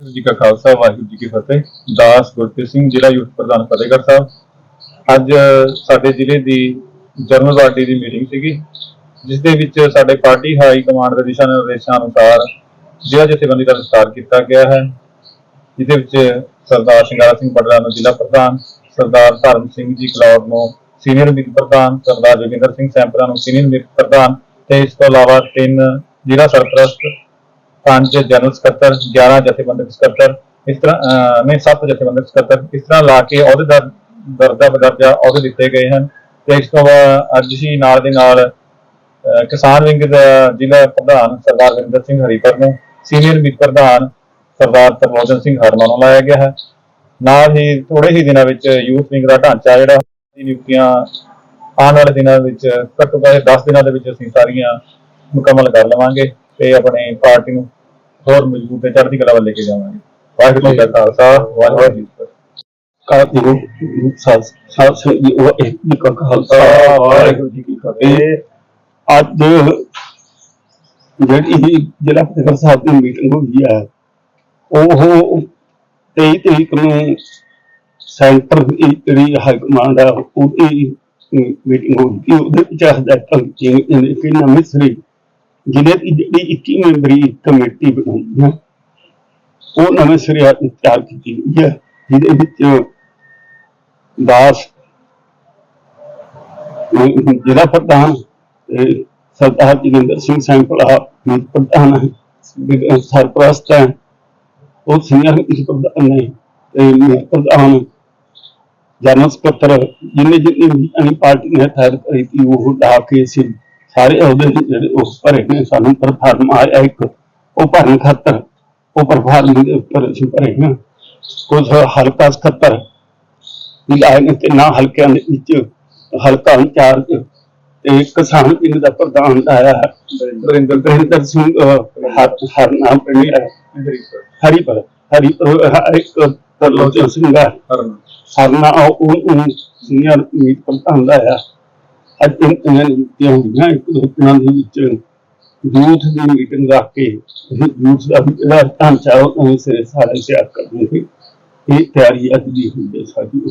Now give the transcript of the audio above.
ਵਾਹਿਗੁਰੂ ਜੀ ਕਾ ਖਾਲਸਾ, ਵਾਹਿਗੁਰੂ ਜੀ ਕੀ ਫਤਿਹ। ਦਾਸ ਗੁਰਪ੍ਰੀਤ ਸਿੰਘ, ਜ਼ਿਲ੍ਹਾ ਯੂਥ ਪ੍ਰਧਾਨ ਫਤਿਹਗੜ੍ਹ ਸਾਹਿਬ। ਅੱਜ ਸਾਡੇ ਜ਼ਿਲ੍ਹੇ ਦੀ ਜਨਰਲ ਪਾਰਟੀ ਦੀ ਮੀਟਿੰਗ ਸੀਗੀ, ਜਿਸ ਦੇ ਵਿੱਚ ਸਾਡੇ ਪਾਰਟੀ ਹਾਈ ਕਮਾਂਡ ਦੇ ਦਿਸ਼ਾ ਨਿਰਦੇਸ਼ਾਂ ਅਨੁਸਾਰ ਜ਼ਿਲ੍ਹਾ ਜਥੇਬੰਦੀ ਦਾ ਵਿਸਤਾਰ ਕੀਤਾ ਗਿਆ ਹੈ। ਜਿਹਦੇ ਵਿੱਚ ਸਰਦਾਰ ਸ਼ਿੰਗਾਰਾ ਸਿੰਘ ਪਟਲਾ ਨੂੰ ਜ਼ਿਲ੍ਹਾ ਪ੍ਰਧਾਨ, ਸਰਦਾਰ ਧਰਮ ਸਿੰਘ ਜੀ ਕਲੌਰ ਨੂੰ ਸੀਨੀਅਰ ਮੀਤ ਪ੍ਰਧਾਨ, ਸਰਦਾਰ ਜੋਗਿੰਦਰ ਸਿੰਘ ਸੈਂਪਰਾ ਨੂੰ ਸੀਨੀਅਰ ਮੀਤ ਪ੍ਰਧਾਨ ਤੇ ਇਸ ਤੋਂ ਇਲਾਵਾ ਤਿੰਨ ਜ਼ਿਲ੍ਹਾ ਸਰਪ੍ਰਸਤ ਪੰਜ ਜਨਰਲ ਸਕੱਤਰ 11 ਜਥੇਬੰਦਕ ਸਕੱਤਰ ਇਸ ਤਰ੍ਹਾਂ ਅਹ, ਨਹੀਂ ਸੱਤ ਜਥੇਬੰਦਕ ਸਕੱਤਰ ਇਸ ਤਰ੍ਹਾਂ ਲਾ ਕੇ ਅਹੁਦੇਦਾਰ ਦਰਜਾ ਬਦਰਜਾ ਅਹੁਦੇ ਦਿੱਤੇ ਗਏ ਹਨ ਤੇ ਇਸ ਤੋਂ ਬਾਅਦ ਅੱਜ ਹੀ ਨਾਲ ਦੇ ਨਾਲ ਕਿਸਾਨ ਵਿੰਗ ਦਾ ਜ਼ਿਲ੍ਹਾ ਪ੍ਰਧਾਨ ਸਰਦਾਰ ਵਿਰਿੰਦਰ ਸਿੰਘ ਹਰੀਪੁਰ ਨੂੰ ਸੀਨੀਅਰ ਮੀਤ ਪ੍ਰਧਾਨ ਸਰਦਾਰ ਤਰਲੋਚਨ ਸਿੰਘ ਹਰਮਨ ਨੂੰ ਲਾਇਆ ਗਿਆ ਹੈ। ਨਾਲ ਹੀ ਥੋੜੇ ਹੀ ਦਿਨਾਂ ਵਿੱਚ ਯੂਥ ਵਿੰਗ ਦਾ ਢਾਂਚਾ ਜਿਹੜਾ ਦੀ ਨਿਯੁਕਤੀਆਂ ਆਉਣ ਵਾਲੇ ਦਿਨਾਂ ਵਿੱਚ ਘੱਟੋ ਘੱਟ 10 ਦਿਨਾਂ ਦੇ ਵਿੱਚ ਅਸੀਂ ਸਾਰੀਆਂ ਮੁਕੰਮਲ ਕਰ ਲਵਾਂਗੇ ਤੇ ਆਪਣੇ ਪਾਰਟੀ ਨੂੰ ਹੋਰ ਮਜ਼ਬੂਤ ਤੇ ਚੜ੍ਹਦੀ ਕਲਾ ਵੱਲ ਲੈ ਕੇ ਜਾਵਾਂਗੇ। ਵਾਹਿਗੁਰੂ ਜੀ ਕਾ ਖਾਲਸਾ ਵਾਹਿਗੁਰੂ ਜੀ ਕੀ ਫਤਿਹ। ਕਾਤਿਗੁਰੂ ਸਾਧ ਸਾਧ ਸੰਗਤ ਜੀ ਉਹ ਇੱਕ ਕਾ ਖਾਲਸਾ। ਵਾਹਿਗੁਰੂ ਜੀ ਕੀ ਫਤਿਹ। ਅੱਜ ਜਿਹੜੀ ਜ਼ਿਲ੍ਹਾ ਫਤਿਹਗੜ੍ਹ ਸਾਹਿਬ ਦੀ ਮੀਟਿੰਗ ਹੋਈ ਹੈ ਉਹ 23 ਤਰੀਕ ਨੂੰ ਸੈਂਟਰ ਦੀ ਜਿਹੜੀ ਹਾਈ ਕਮਾਂਡ ਹੈ ਉਹਦੀ ਮੀਟਿੰਗ ਹੋਈ। ਉਹਦੇ ਵਿੱਚ ਹਦਾਇਤਾਂ ਕਿ ਨਵੇਂ ਸਿਰੇ ਜਿਹਦੇ ਦੀ ਜਿਹੜੀ 21 ਮੈਂਬਰੀ ਕਮੇਟੀ ਬਣਾਈ ਹੈ, ਉਹ ਨਵੇਂ ਸਿਰੇ ਅੱਜ ਤਿਆਰ ਕੀਤੀ ਗਈ ਹੈ, ਜਿਹਦੇ ਵਿੱਚ ਦਾਸ ਜ਼ਿਲ੍ਹਾ ਪ੍ਰਧਾਨ ਸਰਦਾਰ ਜੋਗਿੰਦਰ ਸਿੰਘ ਸੈਂਪਲਾ ਮੀਤ ਪ੍ਰਧਾਨ ਹੈ ਸਰਪ੍ਰਸਤ ਹੈ, ਉਹ ਸੀਨੀਅਰ ਮੀਤ ਪ੍ਰਧਾਨ ਨੇ ਤੇ ਪ੍ਰਧਾਨ ਜਨਰਲ ਸਕੱਤਰ ਜਿੰਨੇ ਜਿੰਨੇ ਪਾਰਟੀ ਨੇ ਹਦਾਇਤ ਕਰੀ ਉਹ ਡਾ ਕੇ ਸੀ ਸਾਰੇ ਅਹੁਦੇ ਜਿਹੜੇ ਉਹ ਭਰੇ ਨੇ ਸਾਨੂੰ ਪ੍ਰਫਾਰਮ ਆਇਆ ਇੱਕ ਉਹ ਭਰਨ ਖਾਤਰ ਉਹ ਪ੍ਰਫਾਰਮ ਦੇ ਉੱਪਰ ਅਸੀਂ ਭਰੇ ਹਾਂ। ਕੁਝ ਹਲਕਾ ਸਕੱਤਰ ਵੀ ਆਏ ਨੇ ਤੇ ਨਾ ਹਲਕਿਆਂ ਦੇ ਵਿੱਚ ਹਲਕਾ ਇੰਚਾਰਜ ਤੇ ਕਿਸਾਨ ਪਿੰਡ ਦਾ ਪ੍ਰਧਾਨ ਆਇਆ ਹੈ। ਬਰਿੰਦਰ ਬਰਿੰਦਰ ਸਿੰਘ ਹਰ ਨਾਮ ਪਿੰਡ ਹੈ। ਹਰੀਪੁਰ। ਹਰੀਪੁਰ ਇੱਕ ਤਰਲੋਚਨ ਸਿੰਘ ਹੈ। ਹਰਮਨ ਸਰਨਾ ਉਹ ਉਹ ਸੀਨੀਅਰ ਮੀਤ ਪ੍ਰਧਾਨ ਦਾ ਆ ਅੱਜ ਇਹਨਾਂ ਇਹਨਾਂ ਹੋਈਆਂ ਇੱਕ ਦੋ ਦਿਨਾਂ ਦੇ ਵਿੱਚ ਯੂਥ ਦੀ ਮੀਟਿੰਗ ਰੱਖ ਕੇ ਯੂਥ ਦਾ ਵੀ ਜਿਹੜਾ ਢਾਂਚਾ ਉਹ ਸਿਰੇ ਸਾਰੇ ਤਿਆਰ ਕਰਨਗੇ ਇਹ ਤਿਆਰੀ ਅੱਜ ਦੀ ਹੁੰਦੀ ਹੈ ਸਾਡੀ।